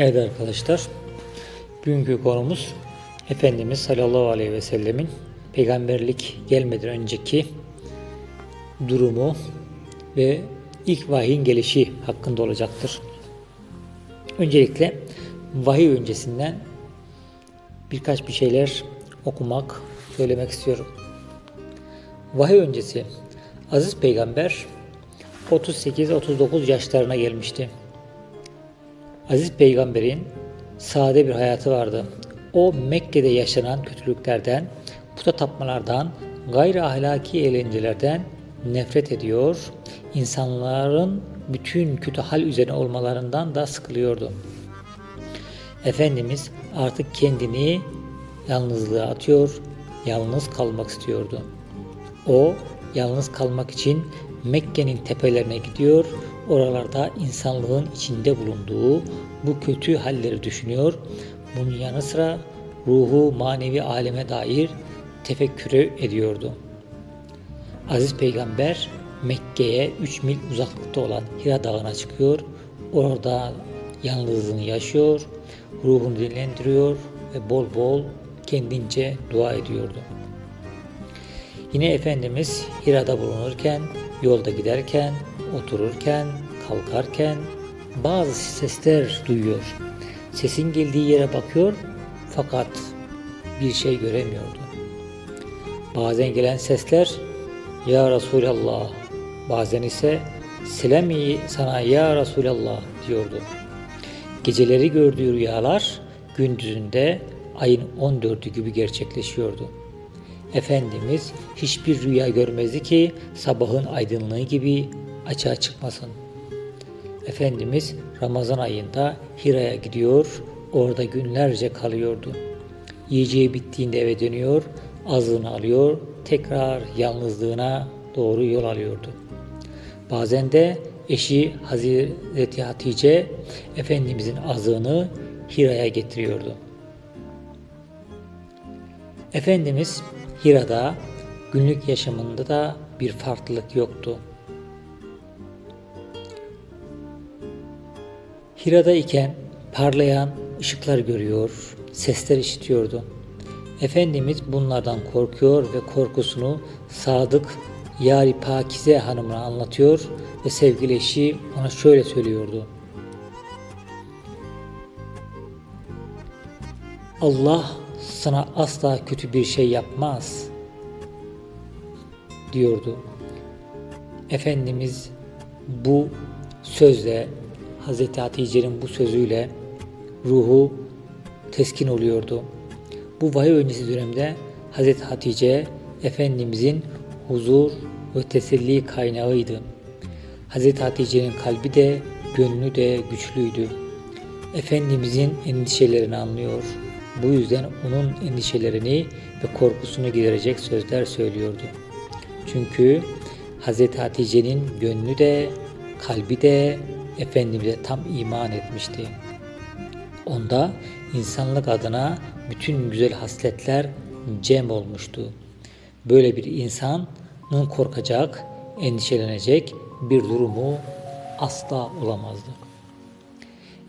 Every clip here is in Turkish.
Evet arkadaşlar, bugünkü konumuz Efendimiz sallallahu aleyhi ve sellemin peygamberlik gelmeden önceki durumu ve ilk vahyin gelişi hakkında olacaktır. Öncelikle vahiy öncesinden birkaç bir şeyler okumak, söylemek istiyorum. Vahiy öncesi Aziz Peygamber 38-39 yaşlarına gelmişti. Aziz Peygamber'in sade bir hayatı vardı. O Mekke'de yaşanan kötülüklerden, puta tapmalardan, gayri ahlaki eğlencelerden nefret ediyor. İnsanların bütün kötü hal üzerine olmalarından da sıkılıyordu. Efendimiz artık kendini yalnızlığa atıyor, yalnız kalmak istiyordu. O yalnız kalmak için Mekke'nin tepelerine gidiyor, oralarda insanlığın içinde bulunduğu bu kötü halleri düşünüyor. Bunun yanı sıra ruhu manevi aleme dair tefekkürü ediyordu. Aziz Peygamber Mekke'ye 3 mil uzaklıkta olan Hira Dağı'na çıkıyor. Orada yalnızlığını yaşıyor, ruhunu dinlendiriyor ve bol bol kendince dua ediyordu. Yine Efendimiz Hira'da bulunurken, yolda giderken, otururken, kalkarken bazı sesler duyuyor. Sesin geldiği yere bakıyor fakat bir şey göremiyordu. Bazen gelen sesler Ya Resulallah, bazen ise Selami sana ya Resulallah diyordu. Geceleri gördüğü rüyalar gündüzünde ayın 14'ü gibi gerçekleşiyordu. Efendimiz hiçbir rüya görmezdi ki sabahın aydınlığı gibi açığa çıkmasın. Efendimiz Ramazan ayında Hira'ya gidiyor, orada günlerce kalıyordu. Yiyeceği bittiğinde eve dönüyor, azığını alıyor, tekrar yalnızlığına doğru yol alıyordu. Bazen de eşi Hazreti Hatice Efendimizin azığını Hira'ya getiriyordu. Efendimiz Hira'da günlük yaşamında da bir farklılık yoktu. Hira'da iken parlayan ışıklar görüyor, sesler işitiyordu. Efendimiz bunlardan korkuyor ve korkusunu Sadık Yari Pakize hanımına anlatıyor ve sevgili eşi ona şöyle söylüyordu. Allah sana asla kötü bir şey yapmaz diyordu. Efendimiz bu sözle Hz. Hatice'nin bu sözüyle ruhu teskin oluyordu. Bu vahiy öncesi dönemde Hz. Hatice Efendimizin huzur ve teselli kaynağıydı. Hz. Hatice'nin kalbi de gönlü de güçlüydü. Efendimizin endişelerini anlıyor. Bu yüzden onun endişelerini ve korkusunu giderecek sözler söylüyordu. Çünkü Hz. Hatice'nin gönlü de kalbi de Efendimiz'e tam iman etmişti. Onda insanlık adına bütün güzel hasletler cem olmuştu. Böyle bir insanın korkacak, endişelenecek bir durumu asla olamazdı.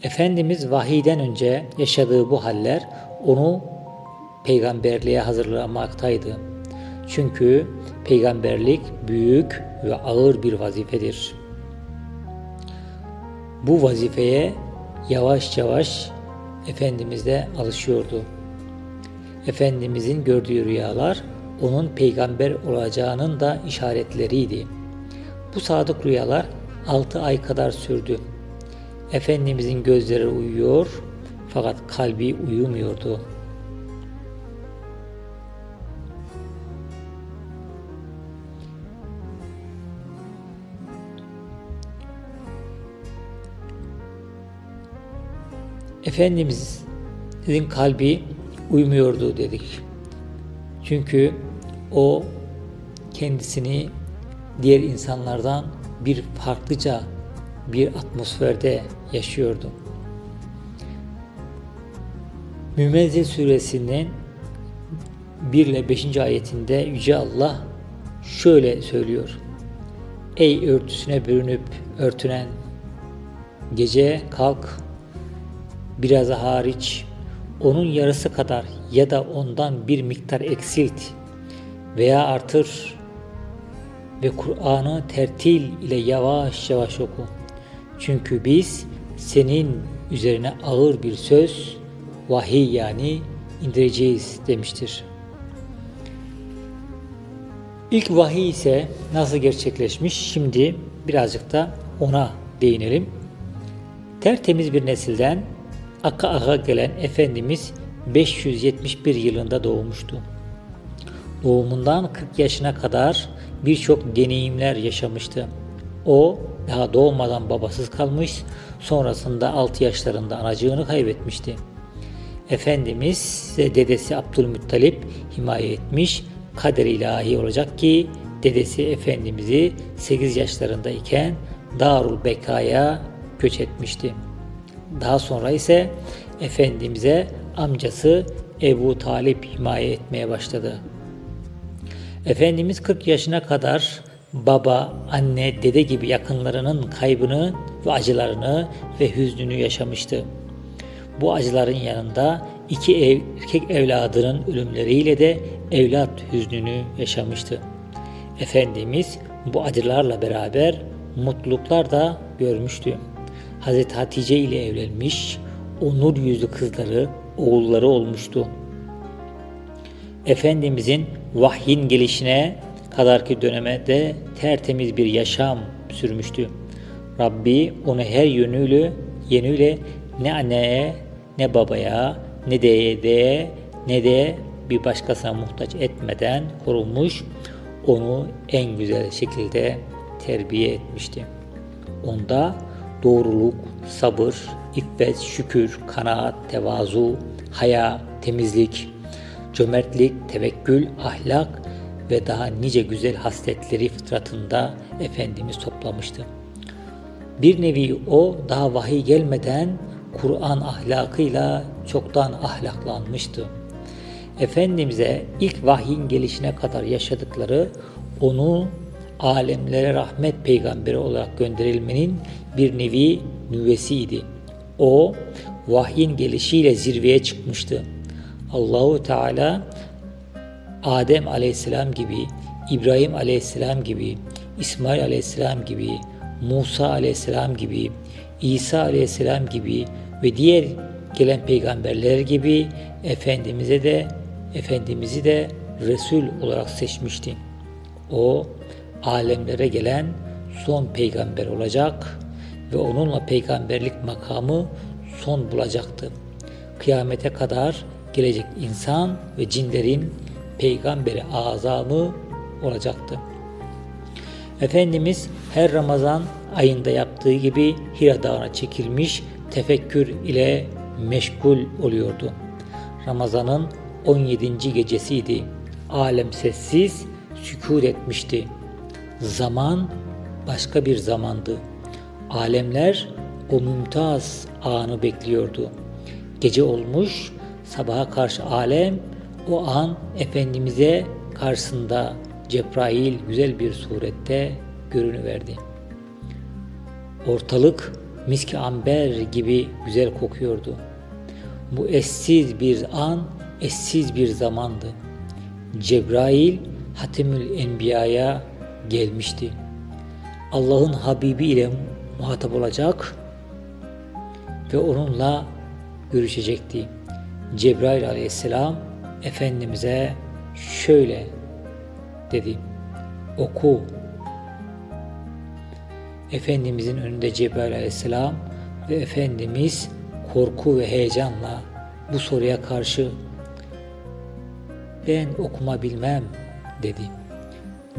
Efendimiz vahiyden önce yaşadığı bu haller onu peygamberliğe hazırlamaktaydı. Çünkü peygamberlik büyük ve ağır bir vazifedir. Bu vazifeye yavaş yavaş Efendimiz de alışıyordu. Efendimizin gördüğü rüyalar onun peygamber olacağının da işaretleriydi. Bu sadık rüyalar 6 ay kadar sürdü. Efendimizin gözleri uyuyor fakat kalbi uyumuyordu. Efendimizin kalbi uymuyordu dedik. Çünkü o kendisini diğer insanlardan bir farklıca bir atmosferde yaşıyordu. Mümezzil suresinin 1 ile 5. ayetinde Yüce Allah şöyle söylüyor. Ey örtüsüne bürünüp örtünen gece kalk biraz hariç onun yarısı kadar ya da ondan bir miktar eksilt veya artır ve Kur'an'ı tertil ile yavaş yavaş oku. Çünkü biz senin üzerine ağır bir söz, vahiy yani indireceğiz demiştir. İlk vahiy ise nasıl gerçekleşmiş? Şimdi birazcık da ona değinelim. Tertemiz bir nesilden aka aka gelen Efendimiz 571 yılında doğmuştu. Doğumundan 40 yaşına kadar birçok deneyimler yaşamıştı. O daha doğmadan babasız kalmış, sonrasında 6 yaşlarında anacığını kaybetmişti. Efendimiz dedesi Abdülmuttalip himaye etmiş, kader ilahi olacak ki dedesi Efendimiz'i 8 yaşlarındayken Darul Beka'ya göç etmişti. Daha sonra ise Efendimiz'e amcası Ebu Talip himaye etmeye başladı. Efendimiz 40 yaşına kadar baba, anne, dede gibi yakınlarının kaybını ve acılarını ve hüznünü yaşamıştı. Bu acıların yanında iki ev, erkek evladının ölümleriyle de evlat hüznünü yaşamıştı. Efendimiz bu acılarla beraber mutluluklar da görmüştü. Hazreti Hatice ile evlenmiş, o nur yüzlü kızları, oğulları olmuştu. Efendimizin vahyin gelişine kadarki dönemde tertemiz bir yaşam sürmüştü. Rabbi onu her yönüyle, yönüyle ne anneye, ne babaya, ne dedeye, ne de bir başkasına muhtaç etmeden korumuş, onu en güzel şekilde terbiye etmişti. Onda doğruluk, sabır, iffet, şükür, kanaat, tevazu, haya, temizlik, cömertlik, tevekkül, ahlak ve daha nice güzel hasletleri fıtratında Efendimiz toplamıştı. Bir nevi o daha vahiy gelmeden Kur'an ahlakıyla çoktan ahlaklanmıştı. Efendimiz'e ilk vahyin gelişine kadar yaşadıkları onu alemlere rahmet peygamberi olarak gönderilmenin bir nevi nüvesiydi. O vahyin gelişiyle zirveye çıkmıştı. Allahu Teala Adem Aleyhisselam gibi, İbrahim Aleyhisselam gibi, İsmail Aleyhisselam gibi, Musa Aleyhisselam gibi, İsa Aleyhisselam gibi ve diğer gelen peygamberler gibi Efendimiz'e de Efendimiz'i de Resul olarak seçmişti. O alemlere gelen son peygamber olacak ve onunla peygamberlik makamı son bulacaktı. Kıyamete kadar gelecek insan ve cinlerin peygamberi azamı olacaktı. Efendimiz her Ramazan ayında yaptığı gibi Hira Dağı'na çekilmiş tefekkür ile meşgul oluyordu. Ramazan'ın 17. gecesiydi. Alem sessiz, sükut etmişti. Zaman başka bir zamandı. Alemler o mümtaz anı bekliyordu. Gece olmuş, sabaha karşı alem o an Efendimiz'e karşısında Cebrail güzel bir surette görünüverdi. Ortalık miski amber gibi güzel kokuyordu. Bu eşsiz bir an, eşsiz bir zamandı. Cebrail Hatemül Enbiya'ya gelmişti. Allah'ın Habibi ile muhatap olacak ve onunla görüşecekti. Cebrail aleyhisselam Efendimiz'e şöyle dedi. Oku. Efendimizin önünde Cebrail aleyhisselam ve Efendimiz korku ve heyecanla bu soruya karşı ben okuma bilmem dedi.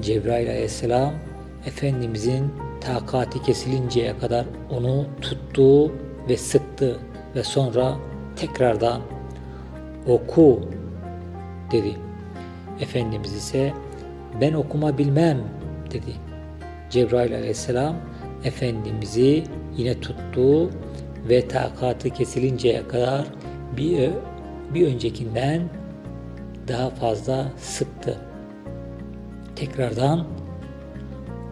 Cebrail aleyhisselam Efendimizin takati kesilinceye kadar onu tuttu ve sıktı ve sonra tekrardan oku dedi. Efendimiz ise ben okuma bilmem dedi. Cebrail aleyhisselam Efendimiz'i yine tuttu ve takatı kesilinceye kadar bir, bir öncekinden daha fazla sıktı. Tekrardan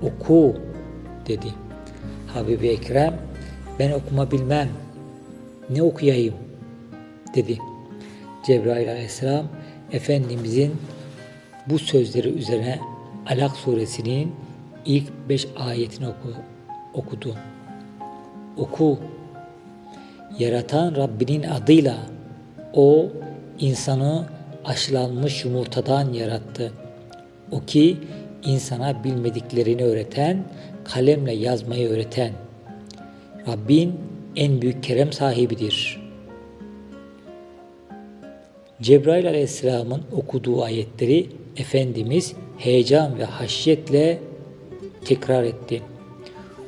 oku dedi. Habibi Ekrem ben okuma bilmem ne okuyayım dedi. Cebrail aleyhisselam Efendimizin bu sözleri üzerine Alak suresinin ilk beş ayetini oku, okudu. Oku. Yaratan Rabbinin adıyla o insanı aşılanmış yumurtadan yarattı. O ki insana bilmediklerini öğreten, kalemle yazmayı öğreten. Rabbin en büyük kerem sahibidir. Cebrail aleyhisselamın okuduğu ayetleri Efendimiz heyecan ve haşyetle tekrar etti.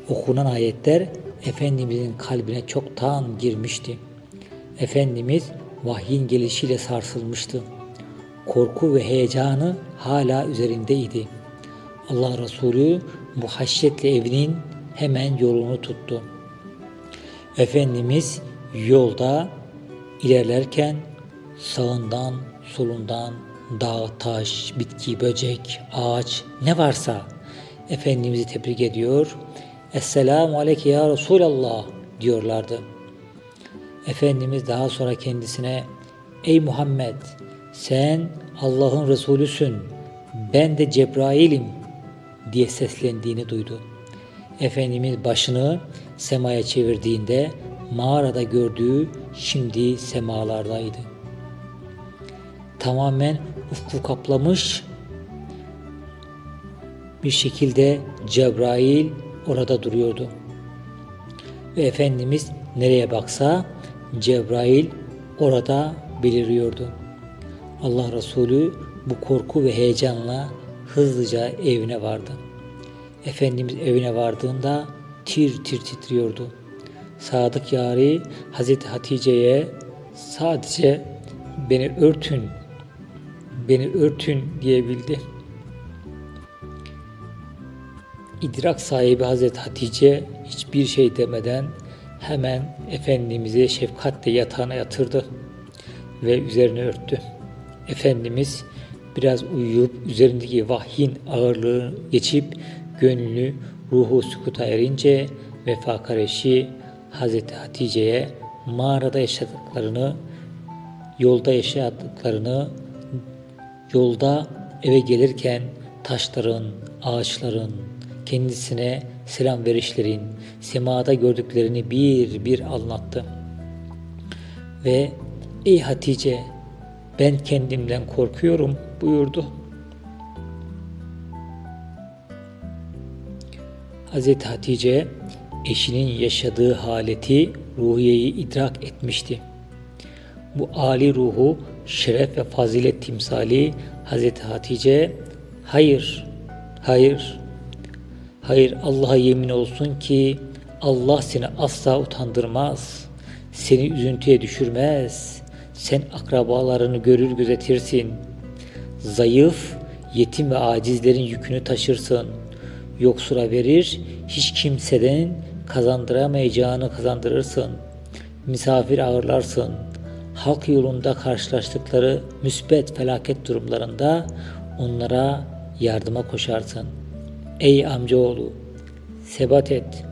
Okunan ayetler Efendimizin kalbine çoktan girmişti. Efendimiz vahyin gelişiyle sarsılmıştı. Korku ve heyecanı hala üzerindeydi. Allah Resulü bu haşyetle evinin hemen yolunu tuttu. Efendimiz yolda ilerlerken sağından, solundan dağ, taş, bitki, böcek, ağaç ne varsa Efendimiz'i tebrik ediyor. Esselamu aleyke ya Resulallah diyorlardı. Efendimiz daha sonra kendisine Ey Muhammed sen Allah'ın Resulüsün ben de Cebrail'im diye seslendiğini duydu. Efendimiz başını semaya çevirdiğinde mağarada gördüğü şimdi semalardaydı. Tamamen ufku kaplamış bir şekilde Cebrail orada duruyordu. Ve Efendimiz nereye baksa Cebrail orada beliriyordu. Allah Resulü bu korku ve heyecanla hızlıca evine vardı. Efendimiz evine vardığında tir tir titriyordu. Sadık yari Hazreti Hatice'ye sadece beni örtün, beni örtün diyebildi. İdrak sahibi Hazreti Hatice hiçbir şey demeden hemen Efendimiz'i şefkatle yatağına yatırdı ve üzerine örttü. Efendimiz biraz uyuyup üzerindeki vahyin ağırlığı geçip gönlünü ruhu sükuta erince vefakar eşi Hazreti Hatice'ye mağarada yaşadıklarını, yolda yaşadıklarını, yolda eve gelirken taşların, ağaçların, kendisine selam verişlerin, semada gördüklerini bir bir anlattı. Ve ey Hatice ben kendimden korkuyorum buyurdu. Hz. Hatice eşinin yaşadığı haleti ruhiyeyi idrak etmişti. Bu ali ruhu şeref ve fazilet timsali Hz. Hatice hayır, hayır, hayır Allah'a yemin olsun ki Allah seni asla utandırmaz, seni üzüntüye düşürmez, sen akrabalarını görür gözetirsin, zayıf, yetim ve acizlerin yükünü taşırsın, yoksura verir, hiç kimseden kazandıramayacağını kazandırırsın, misafir ağırlarsın, halk yolunda karşılaştıkları müsbet felaket durumlarında onlara yardıma koşarsın. Ey amcaoğlu, sebat et.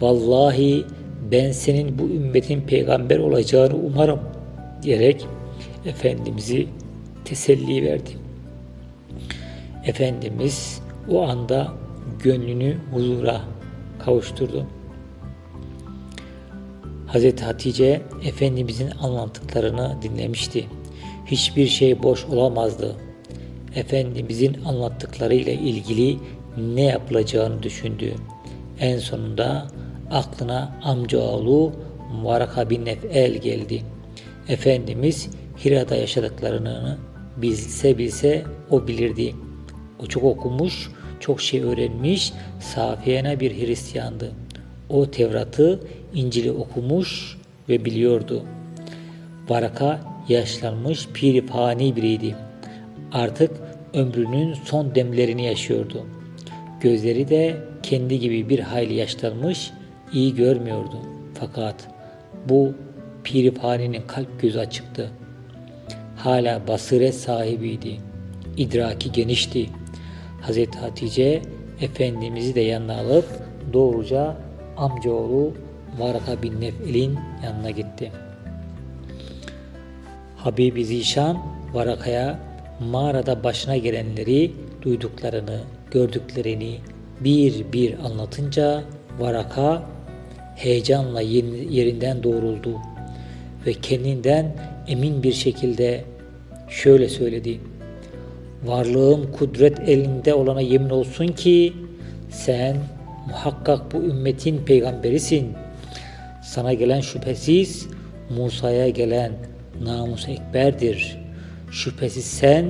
Vallahi ben senin bu ümmetin peygamber olacağını umarım diyerek Efendimiz'i teselli verdi. Efendimiz o anda gönlünü huzura kavuşturdu. Hz. Hatice Efendimizin anlattıklarını dinlemişti. Hiçbir şey boş olamazdı. Efendimizin anlattıklarıyla ilgili ne yapılacağını düşündü. En sonunda aklına amcaoğlu Varaka bin Nef'el geldi. Efendimiz Hira'da yaşadıklarını bilse bilse o bilirdi. O çok okumuş, çok şey öğrenmiş, safiyene bir Hristiyandı. O Tevrat'ı, İncil'i okumuş ve biliyordu. Varaka yaşlanmış, piripani biriydi. Artık ömrünün son demlerini yaşıyordu. Gözleri de kendi gibi bir hayli yaşlanmış, iyi görmüyordu. Fakat bu piriphaninin kalp gözü açıktı. Hala basiret sahibiydi. İdraki genişti. Hazreti Hatice Efendimiz'i de yanına alıp doğruca amcaoğlu Varaka bin Nef'il'in yanına gitti. Habibi Zişan Varaka'ya mağarada başına gelenleri, duyduklarını, gördüklerini bir bir anlatınca Varaka heyecanla yerinden doğruldu ve kendinden emin bir şekilde şöyle söyledi. Varlığım kudret elinde olana yemin olsun ki sen muhakkak bu ümmetin peygamberisin. Sana gelen şüphesiz Musa'ya gelen namus ekberdir. Şüphesiz sen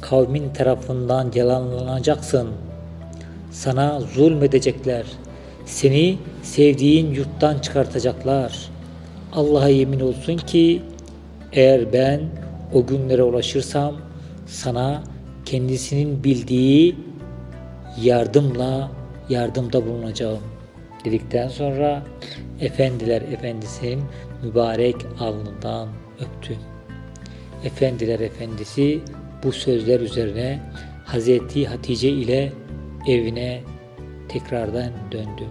kavmin tarafından yalanlanacaksın. Sana zulmedecekler. Seni sevdiğin yurttan çıkartacaklar. Allah'a yemin olsun ki eğer ben o günlere ulaşırsam sana kendisinin bildiği yardımla yardımda bulunacağım dedikten sonra efendiler efendisinin mübarek alnından öptü. Efendiler efendisi bu sözler üzerine Hazreti Hatice ile evine tekrardan döndü.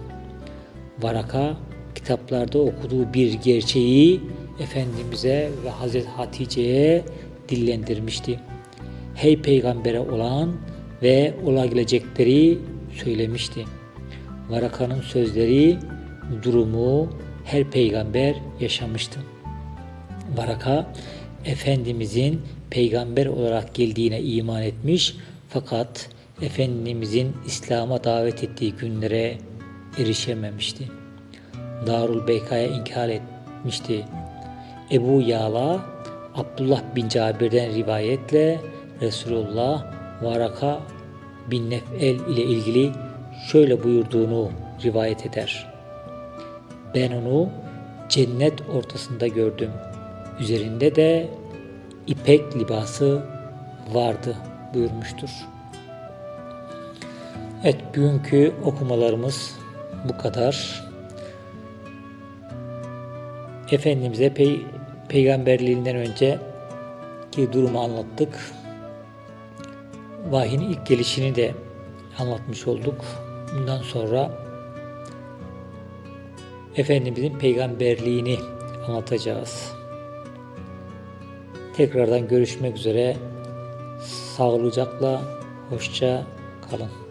Varaka kitaplarda okuduğu bir gerçeği Efendimiz'e ve Hazreti Hatice'ye dillendirmişti. Hey peygambere olan ve olabilecekleri söylemişti. Varaka'nın sözleri, durumu her peygamber yaşamıştı. Varaka Efendimizin peygamber olarak geldiğine iman etmiş fakat Efendimizin İslam'a davet ettiği günlere erişememişti. Darul Beyka'ya inkar etmişti. Ebu Yala Abdullah bin Cabir'den rivayetle Resulullah Varaka bin Nef'el ile ilgili şöyle buyurduğunu rivayet eder. Ben onu cennet ortasında gördüm. Üzerinde de ipek libası vardı buyurmuştur. Evet bugünkü okumalarımız bu kadar. Efendimiz'e pey- peygamberliğinden önce ki durumu anlattık. Vahyin ilk gelişini de anlatmış olduk. Bundan sonra Efendimizin peygamberliğini anlatacağız. Tekrardan görüşmek üzere. Sağlıcakla, hoşça kalın.